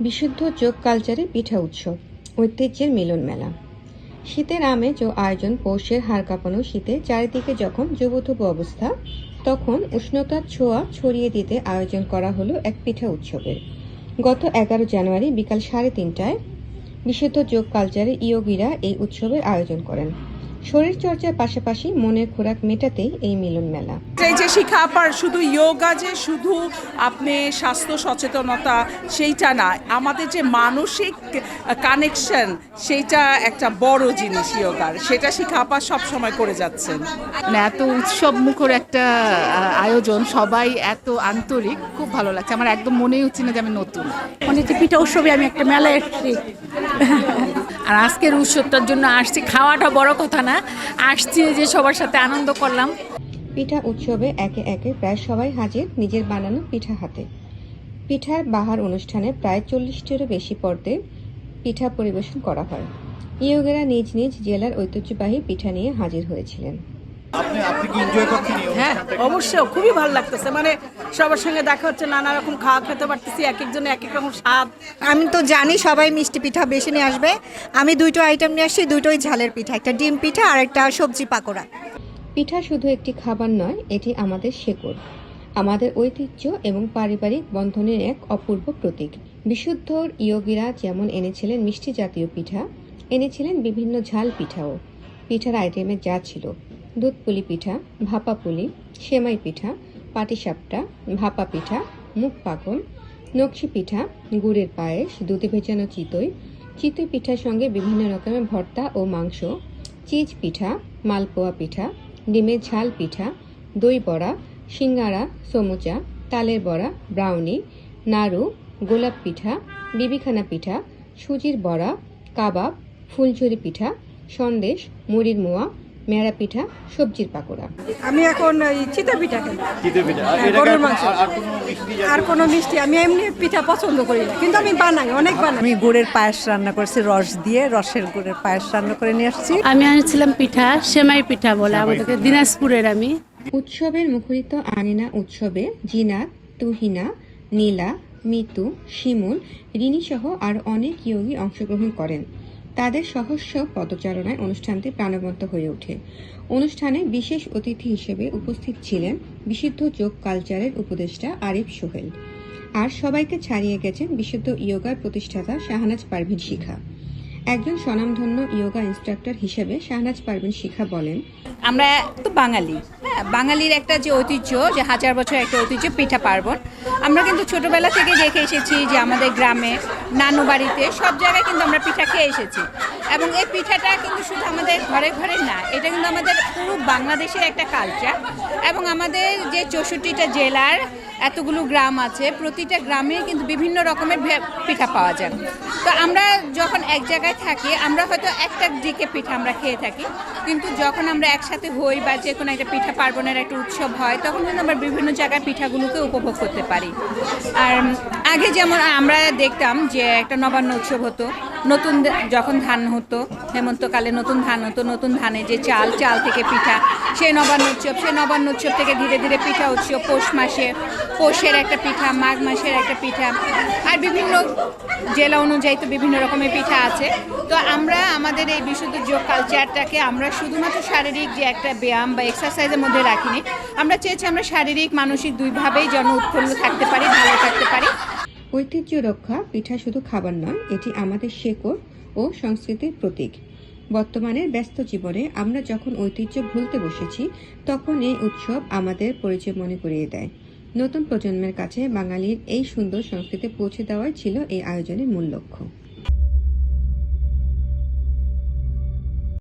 বিশুদ্ধ যোগ কালচারে পিঠা উৎসব, ঐতিহ্যের মিলন মেলা। শীতের আমেজ ও আয়োজন পৌষের হাড় কাঁপানো শীতে চারিদিকে যখন যুবথুব অবস্থা, তখন উষ্ণতার ছোঁয়া ছড়িয়ে দিতে আয়োজন করা হলো এক পিঠা উৎসবের। গত এগারো জানুয়ারি বিকাল সাড়ে তিনটায় বিশুদ্ধ যোগ কালচারে ইয়োগীরা এই উৎসবের আয়োজন করেন। শরীরচর্চার পাশাপাশি মনের খোরাক মেটাতেই এই মিলন মেলা এই যে শিখা আপার শুধু যোগা যে শুধু আপনি স্বাস্থ্য সচেতনতা সেইটা না আমাদের যে মানসিক কানেকশন সেইটা একটা বড় জিনিস যোগার সেটা শিখা আপা সবসময় করে যাচ্ছেন। মানে এত উৎসব মুখর একটা আয়োজন সবাই এত আন্তরিক খুব ভালো লাগছে। আমার একদম মনেই হচ্ছে না যে আমি নতুন। মানে যে পিঠা উৎসবে আমি একটা মেলায় এসেছি। আর আজকের উৎসবটার জন্য আসছি। খাওয়াটা বড় কথা না। আসছি যে সবার সাথে আনন্দ করলাম। পিঠা উৎসবে একে একে প্রায় সবাই হাজির নিজের বানানো পিঠা হাতে। পিঠার বাহার অনুষ্ঠানে প্রায় চল্লিশটিরও বেশি পর্দে পিঠা পরিবেশন করা হয়। ইয়োগেরা নিজ নিজ জেলার ঐতিহ্যবাহী পিঠা নিয়ে হাজির হয়েছিলেন। আপনি আপনি কি এনজয় করছেন হ্যাঁ অবশ্যই। খুবই ভালো লাগতেছে। মানে সবার সঙ্গে দেখা হচ্ছে নানা রকম খাওয়া খেতে পারতেছি এক একজনে এক এক রকম স্বাদ। আমি তো জানি সবাই মিষ্টি পিঠা বেশি নিয়ে আসবে। আমি দুটো আইটেম নিয়ে আসছি দুটোই ঝালের পিঠা একটা ডিম পিঠা আর একটা সবজি পাকোড়া। পিঠা শুধু একটি খাবার নয় এটি আমাদের শেকড়। আমাদের ঐতিহ্য এবং পারিবারিক বন্ধনের এক অপূর্ব প্রতীক। বিশুদ্ধ ইয়োগীরা যেমন এনেছিলেন মিষ্টি জাতীয় পিঠা এনেছিলেন বিভিন্ন ঝাল পিঠাও। পিঠার আইটেমে যা ছিল দুধ পুলি পিঠা ভাপা পুলি সেমাই পিঠা পাটিসাপটা, ভাপা পিঠা, মুখ পাকন নকশি পিঠা, গুড়ের পায়েস, দুধে ভেজানো চিতই চিতই পিঠার সঙ্গে বিভিন্ন রকমের ভর্তা ও মাংস, চিজ পিঠা, মালপোয়া পিঠা, ডিমের ঝাল পিঠা, দই বড়া সিঙ্গারা সমুচা, তালের বড়া, ব্রাউনি, নাড়ু, গোলাপ পিঠা, বিবিখানা পিঠা, সুজির বড়া, কাবাব, ফুলঝুরি পিঠা, সন্দেশ, মুড়ির মোয়া মেরা পিঠা সবজির পাকোড়া। আমি এখন ওই চিতা পিঠা খাই। হ্যাঁ, এটাকে গরুর মাংস। আর- আর কোনো মিষ্টি আর কোনো মিষ্টি আমি এমনি পিঠা পছন্দ করি না কিন্তু আমি বানাই অনেক বানাই। আমি গুড়ের পায়েস রান্না করেছি রস দিয়ে রসের গুড়ের পায়েস রান্না করে নিয়ে আসছি। আমি আনছিলাম পিঠা সেমাই পিঠা বলে আমাদেরকে দিনাজপুরের আমি। উৎসবের মুখরিত আনিনা উৎসবে জিনাত তুহিনা নীলা মিতু শিমুল রিনি সহ আর অনেক ইয়োগী অংশগ্রহণ করেন। তাদের সহস্য পদচারণায় অনুষ্ঠানটি প্রাণবন্ত হয়ে ওঠে। অনুষ্ঠানে বিশেষ অতিথি হিসেবে উপস্থিত ছিলেন বিশুদ্ধ যোগ কালচারের উপদেষ্টা আরিফ সোহেল। আর সবাইকে ছাড়িয়ে গেছেন বিশুদ্ধ ইয়োগার প্রতিষ্ঠাতা শাহনাজ পারভিন শিখা। একজন স্বনামধন্য ইয়োগা ইনস্ট্রাক্টর হিসেবে শাহনাজ পারভিন শিখা বলেন, আমরা তো বাঙালি। হ্যাঁ বাঙালির একটা যে ঐতিহ্য, যে হাজার বছর একটা ঐতিহ্য, পিঠা পার্বণ। আমরা কিন্তু ছোটবেলা থেকে দেখে এসেছি যে আমাদের গ্রামে, নানু বাড়িতে সব জায়গায় কিন্তু আমরা পিঠা খেয়ে এসেছি। এবং এই পিঠাটা কিন্তু শুধু আমাদের ঘরে ঘরে না, এটা কিন্তু আমাদের পুরো বাংলাদেশের একটা কালচার এবং আমাদের যে চৌষট্টিটা জেলার এতগুলো গ্রাম আছে, প্রতিটা গ্রামে কিন্তু বিভিন্ন রকমের পিঠা পাওয়া যায়। তো আমরা যখন এক জায়গায় থাকি, আমরা হয়তো একটা দিকে পিঠা আমরা খেয়ে থাকি, কিন্তু যখন আমরা একসাথে হই বা যে কোনো একটা পিঠা পার্বণের একটা উৎসব হয়, তখন কিন্তু আমরা বিভিন্ন জায়গায় পিঠাগুলোকে উপভোগ করতে পারি। আর আগে যেমন আমরা দেখতাম যে একটা নবান্ন উৎসব হতো নতুন যখন ধান হতো, হেমন্তকালে নতুন ধান হতো, নতুন ধানে যে চাল চাল থেকে পিঠা সেই নবান্ন উৎসব সেই নবান্ন উৎসব থেকে ধীরে ধীরে পিঠা উৎসব, পৌষ মাসে, পৌষের একটা পিঠা, মাঘ মাসের একটা পিঠা, আর বিভিন্ন জেলা অনুযায়ী তো বিভিন্ন রকমের পিঠা আছে। তো আমরা আমাদের এই বিশুদ্ধ যোগ কালচারটাকে আমরা শুধুমাত্র শারীরিক যে একটা ব্যায়াম বা এক্সারসাইজের মধ্যে রাখিনি। আমরা চেয়েছি আমরা শারীরিক, মানসিক দুইভাবেই যেন উৎফুল্ল থাকতে পারি, ভালো থাকতে পারি। ঐতিহ্য রক্ষা পিঠা শুধু খাবার নয়, এটি আমাদের শেকড় ও সংস্কৃতির প্রতীক। বর্তমানে ব্যস্ত জীবনে আমরা যখন ঐতিহ্য ভুলতে বসেছি, তখন এই উৎসব আমাদের পরিচয় মনে করিয়ে দেয়। নতুন প্রজন্মের কাছে বাঙালির এই সুন্দর সংস্কৃতি পৌঁছে দেওয়াই ছিল এই আয়োজনের মূল লক্ষ্য।